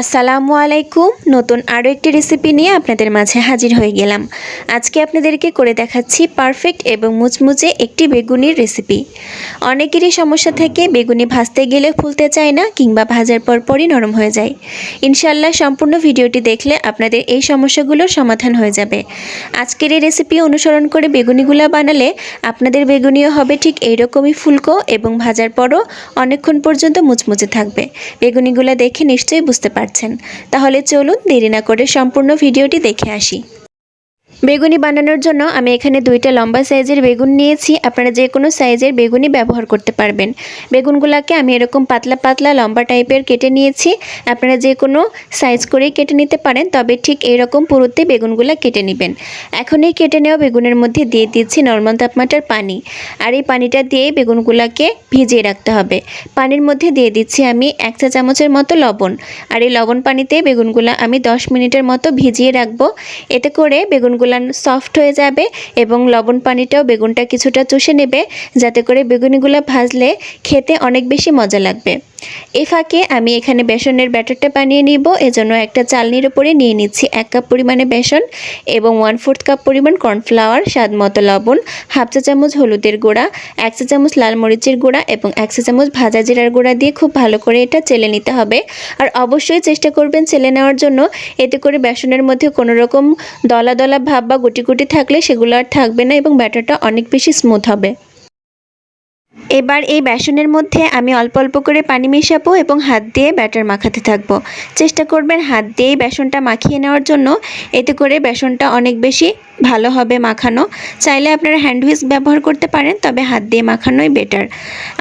আসসালামু আলাইকুম। নতুন আরও একটি রেসিপি নিয়ে আপনাদের মাঝে হাজির হয়ে গেলাম। আজকে আপনাদেরকে করে দেখাচ্ছি পারফেক্ট এবং মুচমুচে একটি বেগুনির রেসিপি অনেকেরই সমস্যা থেকে, বেগুনি ভাজতে গেলে ফুলতে চায় না কিংবা ভাজার পর পরই নরম হয়ে যায়। ইনশাল্লাহ সম্পূর্ণ ভিডিওটি দেখলে আপনাদের এই সমস্যাগুলোর সমাধান হয়ে যাবে। আজকের এই রেসিপি অনুসরণ করে বেগুনিগুলো বানালে আপনাদের বেগুনিও হবে ঠিক এইরকমই ফুলকো এবং ভাজার পরও অনেকক্ষণ পর্যন্ত মুচমুচে থাকবে। বেগুনিগুলো দেখে নিশ্চয়ই বুঝতে পারছেন। তাহলে চলুন দেরি না করে সম্পূর্ণ ভিডিওটি দেখে আসি। বেগুনি বানানোর জন্য আমি এখানে দুইটা লম্বা সাইজের বেগুন নিয়েছি। আপনারা যে কোনো সাইজের বেগুনি ব্যবহার করতে পারবেন। বেগুনগুলোকে আমি এরকম পাতলা পাতলা লম্বা টাইপের কেটে নিয়েছি। আপনারা যে কোনো সাইজ করেই কেটে নিতে পারেন, তবে ঠিক এইরকম পুরোতে বেগুনগুলো কেটে নেবেন। এখন এই কেটে নেওয়া বেগুনের মধ্যে দিয়ে দিচ্ছি নর্মাল তাপমাত্রার পানি। আর এই পানিটা দিয়ে বেগুনগুলোকে ভিজিয়ে রাখতে হবে। পানির মধ্যে দিয়ে দিচ্ছি আমি এক চা চামচের মতো লবণ। আর এই লবণ পানিতে বেগুনগুলো আমি দশ মিনিটের মতো ভিজিয়ে রাখব। এতে করে বেগুনগুলো সফট হয়ে যাবে এবং লবণ পানিটাও বেগুনটা কিছুটা চুষে নেবে, যাতে করে বেগুনিগুলো ভাজলে খেতে অনেক বেশি মজা লাগবে। এ ফাঁকে আমি এখানে বেসনের ব্যাটারটা বানিয়ে নিব। এজন্য একটা চালনির উপরে নিয়ে নিচ্ছি এক কাপ পরিমাণে বেসন এবং ওয়ান ফোর্থ কাপ পরিমাণ কর্নফ্লাওয়ার স্বাদ মতো লবণ হাফ চা চামচ হলুদের গুঁড়া, এক চা চামচ লাল মরিচের গুঁড়া এবং এক চা চামচ ভাজা জিরার গুঁড়া দিয়ে খুব ভালো করে এটা চেলে নিতে হবে। আর অবশ্যই চেষ্টা করবেন চেলে নেওয়ার জন্য। এতে করে বেসনের মধ্যে কোনো রকম দলা দলা ভাব বা গুটি গুটি থাকলে সেগুলো আর থাকবে না এবং ব্যাটারটা অনেক বেশি স্মুথ হবে। এবার এই বেসনের মধ্যে আমি অল্প অল্প করে পানি মেশাবো এবং হাত দিয়ে ব্যাটার মাখাতে থাকব। চেষ্টা করবেন হাত দিয়েই বেসনটা মাখিয়ে নেওয়ার জন্য। এতে করে বেসনটা অনেক বেশি ভালো হবে মাখানো। চাইলে আপনারা হ্যান্ড হুইস্ক ব্যবহার করতে পারেন, তবে হাত দিয়ে মাখানোই বেটার।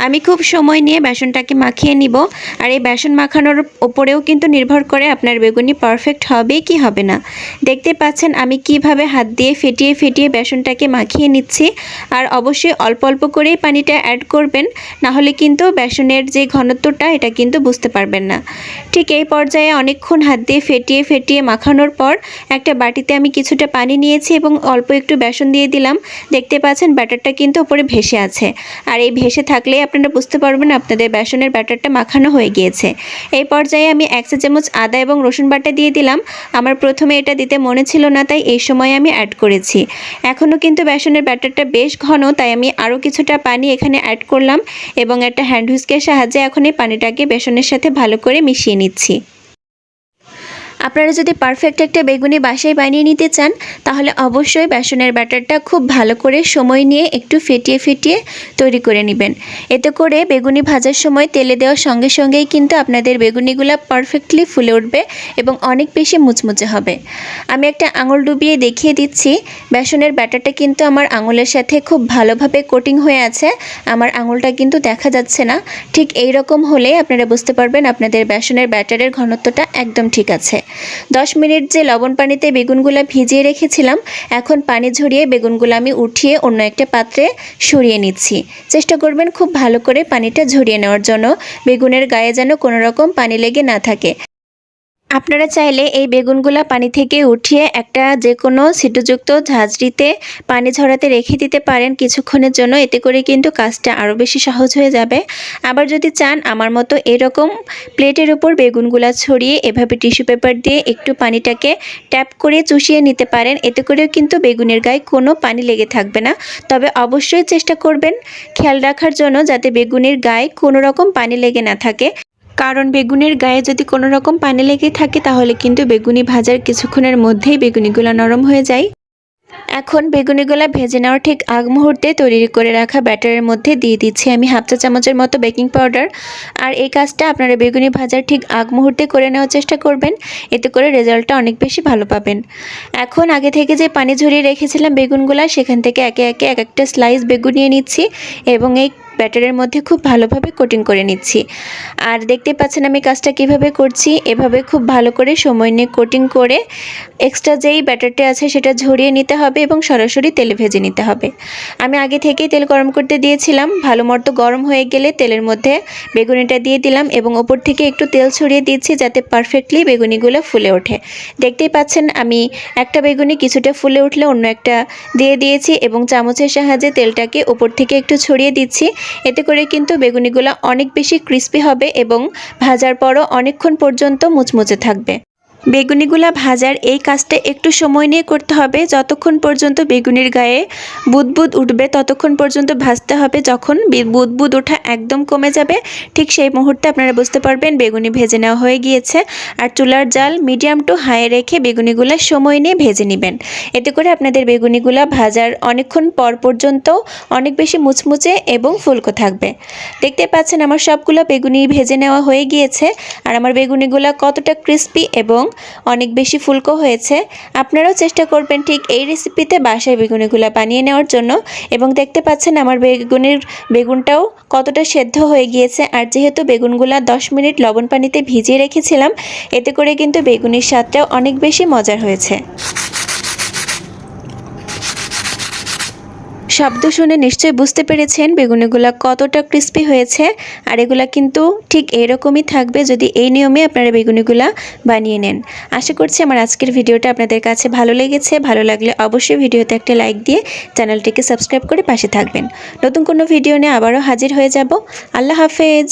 আমি খুব সময় নিয়ে বেসনটাকে মাখিয়ে নিব। আর এই বেসন মাখানোর ওপরেও কিন্তু নির্ভর করে আপনার বেগুনি পারফেক্ট হবে কি হবে না। দেখতে পাচ্ছেন আমি কীভাবে হাত দিয়ে ফেটিয়ে ফেটিয়ে বেসনটাকে মাখিয়ে নিচ্ছি। আর অবশ্যই অল্প অল্প করেই পানিটা অ্যাড করবেন না হলে কিন্তু বেসনের যে ঘনত্বটা, এটা কিন্তু বুঝতে পারবেন না। ঠিক এই পর্যায়ে অনেকক্ষণ হাত দিয়ে ফেটিয়ে ফেটিয়ে মাখানোর পর একটা বাটিতে আমি কিছুটা পানি নিয়েছি এবং অল্প একটু বেসন দিয়ে দিলাম। দেখতে পাচ্ছেন ব্যাটারটা কিন্তু ওপরে ভেসে আছে। আর এই ভেসে থাকলেই আপনারা বুঝতে পারবেন আপনাদের বেসনের ব্যাটারটা মাখানো হয়ে গিয়েছে। এই পর্যায়ে আমি এক চা চামচ আদা এবং রসুন বাটা দিয়ে দিলাম। আমার প্রথমে এটা দিতে মনে ছিল না, তাই এই সময় আমি অ্যাড করেছি। এখনও কিন্তু বেসনের ব্যাটারটা বেশ ঘন, তাই আমি আরও কিছুটা পানি এখানে অ্যাড করলাম এবং একটা হ্যান্ড হুইস্কের সাহায্যে এখন এই পানিটাকে বেসনের সাথে ভালো করে মিশিয়ে নিচ্ছি। আপনারা যদি পারফেক্ট একটা বেগুনি বাসায় বানিয়ে নিতে চান, তাহলে অবশ্যই বেসনের ব্যাটারটা খুব ভালো করে সময় নিয়ে একটু ফেটিয়ে ফেটিয়ে তৈরি করে নেবেন। এতে করে বেগুনি ভাজার সময় তেলে দেওয়ার সঙ্গে সঙ্গেই কিন্তু আপনাদের বেগুনিগুলো পারফেক্টলি ফুলে উঠবে এবং অনেক বেশি মুচমুচে হবে। আমি একটা আঙুল ডুবিয়ে দেখিয়ে দিচ্ছি, বেসনের ব্যাটারটা কিন্তু আমার আঙুলের সাথে খুব ভালোভাবে কোটিং হয়ে আছে, আমার আঙুলটা কিন্তু দেখা যাচ্ছে না। ঠিক এই রকম হলে আপনারা বুঝতে পারবেন আপনাদের বেসনের ব্যাটারের ঘনত্বটা একদম ঠিক আছে। দশ মিনিট যে লবণ পানিতে বেগুনগুলো ভিজিয়ে রেখেছিলাম, এখন পানি ঝরিয়ে বেগুনগুলো আমি উঠিয়ে অন্য একটা পাত্রে সরিয়ে নিচ্ছি। চেষ্টা করবেন খুব ভালো করে পানিটা ঝরিয়ে নেওয়ার জন্য। বেগুনের গায়ে যেন কোনো রকম পানি লেগে না থাকে। আপনারা চাইলে এই বেগুনগুলা পানি থেকে উঠিয়ে একটা যে কোনো ছিটুযুক্ত ঝাঁঝরিতে পানি ঝরাতে রেখে দিতে পারেন কিছুক্ষণের জন্য। এতে করে কিন্তু কাজটা আরও বেশি সহজ হয়ে যাবে। আবার যদি চান, আমার মতো এরকম প্লেটের উপর বেগুনগুলা ছড়িয়ে এভাবে টিস্যু পেপার দিয়ে একটু পানিটাকে ট্যাপ করে চুষিয়ে নিতে পারেন। এতে করেও কিন্তু বেগুনের গায়ে কোনো পানি লেগে থাকবে না। তবে অবশ্যই চেষ্টা করবেন খেয়াল রাখার জন্য যাতে বেগুনের গায়ে কোনো রকম পানি লেগে না থাকে। কারণ বেগুনের গায়ে যদি কোনো রকম পানি লেগে থাকে, তাহলে কিন্তু বেগুনি ভাজার কিছুক্ষণের মধ্যেই বেগুনিগুলো নরম হয়ে যায়। এখন বেগুনিগুলো ভেজে নেওয়ার ঠিক আগ মুহূর্তে তৈরি করে রাখা ব্যাটারের মধ্যে দিয়ে দিচ্ছি আমি হাফ চা চামচের মতো বেকিং পাউডার। আর এই কাজটা আপনারা বেগুনি ভাজার ঠিক আগ মুহূর্তে করে নেওয়ার চেষ্টা করবেন, এতে করে রেজাল্টটা অনেক বেশি ভালো পাবেন। এখন আগে থেকে যে পানি ঝরিয়ে রেখেছিলাম বেগুনগুলা, সেখান থেকে একে একে এক একটা স্লাইস বেগুন নিয়ে নিচ্ছি এবং এই ব্যাটারের মধ্যে খুব ভালোভাবে কোটিং করে নিচ্ছি। আর দেখতে পাচ্ছেন আমি কাজটা কীভাবে করছি, এভাবে খুব ভালো করে সময় নিয়ে কোটিং করে এক্সট্রা যেই ব্যাটারটা আছে সেটা ঝরিয়ে নিতে হবে এবং সরাসরি তেলে ভেজে নিতে হবে। আমি আগে থেকেই তেল গরম করতে দিয়েছিলাম, ভালো মতো গরম হয়ে গেলে তেলের মধ্যে বেগুনিটা দিয়ে দিলাম এবং ওপর থেকে একটু তেল ছড়িয়ে দিচ্ছি যাতে পারফেক্টলি বেগুনিগুলো ফুলে ওঠে। দেখতেই পাচ্ছেন আমি একটা বেগুনি কিছুটা ফুলে উঠলে অন্য একটা দিয়ে দিয়েছি এবং চামচের সাহায্যে তেলটাকে ওপর থেকে একটু ছড়িয়ে দিচ্ছি এতে করে কিন্তু বেগুনিগুলো অনেক বেশি ক্রিস্পি হবে এবং ভাজার পরও অনেকক্ষণ পর্যন্ত মুচমুচে থাকবে। বেগুনিগুলা ভাজার এই কাজটা একটু সময় নিয়ে করতে হবে। যতক্ষণ পর্যন্ত বেগুনির গায়ে বুদবুদ উঠবে, ততক্ষণ পর্যন্ত ভাজতে হবে। যখন বুদবুদ ওঠা একদম কমে যাবে, ঠিক সেই মুহূর্তে আপনারা বুঝতে পারবেন বেগুনি ভেজে নেওয়া হয়ে গিয়েছে। আর চুলার জাল মিডিয়াম টু হাই রেখে বেগুনিগুলা সময় নিয়ে ভেজে নেবেন। এতে করে আপনাদের বেগুনিগুলা ভাজার অনেকক্ষণ পর পর্যন্ত অনেক বেশি মুচমুচে এবং ফুলকো থাকবে। দেখতে পাচ্ছেন আমার সবগুলো বেগুনি ভেজে নেওয়া হয়ে গিয়েছে। আর আমার বেগুনিগুলা কতটা ক্রিস্পি এবং অনেক বেশি ফুলকো হয়েছে। আপনারাও চেষ্টা করবেন ঠিক এই রেসিপিতে বাসায় বেগুনিগুলো বানিয়ে নেওয়ার জন্য। এবং দেখতে পাচ্ছেন আমার বেগুনের বেগুনটাও কতটা সেদ্ধ হয়ে গিয়েছে। আর যেহেতু বেগুনগুলা দশ মিনিট লবণ পানিতে ভিজিয়ে রেখেছিলাম, এতে করে কিন্তু বেগুনের স্বাদটাও অনেক বেশি মজার হয়েছে। শব্দ শুনে নিশ্চয়ই বুঝতে পেরেছেন বেগুনিগুলা কতটা ক্রিস্পি হয়েছে, আর এগুলা কিন্তু ঠিক এরকমই থাকবে যদি এই নিয়মে আপনারা বেগুনিগুলা বানিয়ে নেন। আশা করছি আমার আজকের ভিডিওটা আপনাদের কাছে ভালো লেগেছে। ভালো লাগলে অবশ্যই ভিডিওতে একটা লাইক দিয়ে চ্যানেলটিকে সাবস্ক্রাইব করে পাশে থাকবেন। নতুন কোনো ভিডিও নিয়ে আবারও হাজির হয়ে যাব। আল্লাহ হাফেজ।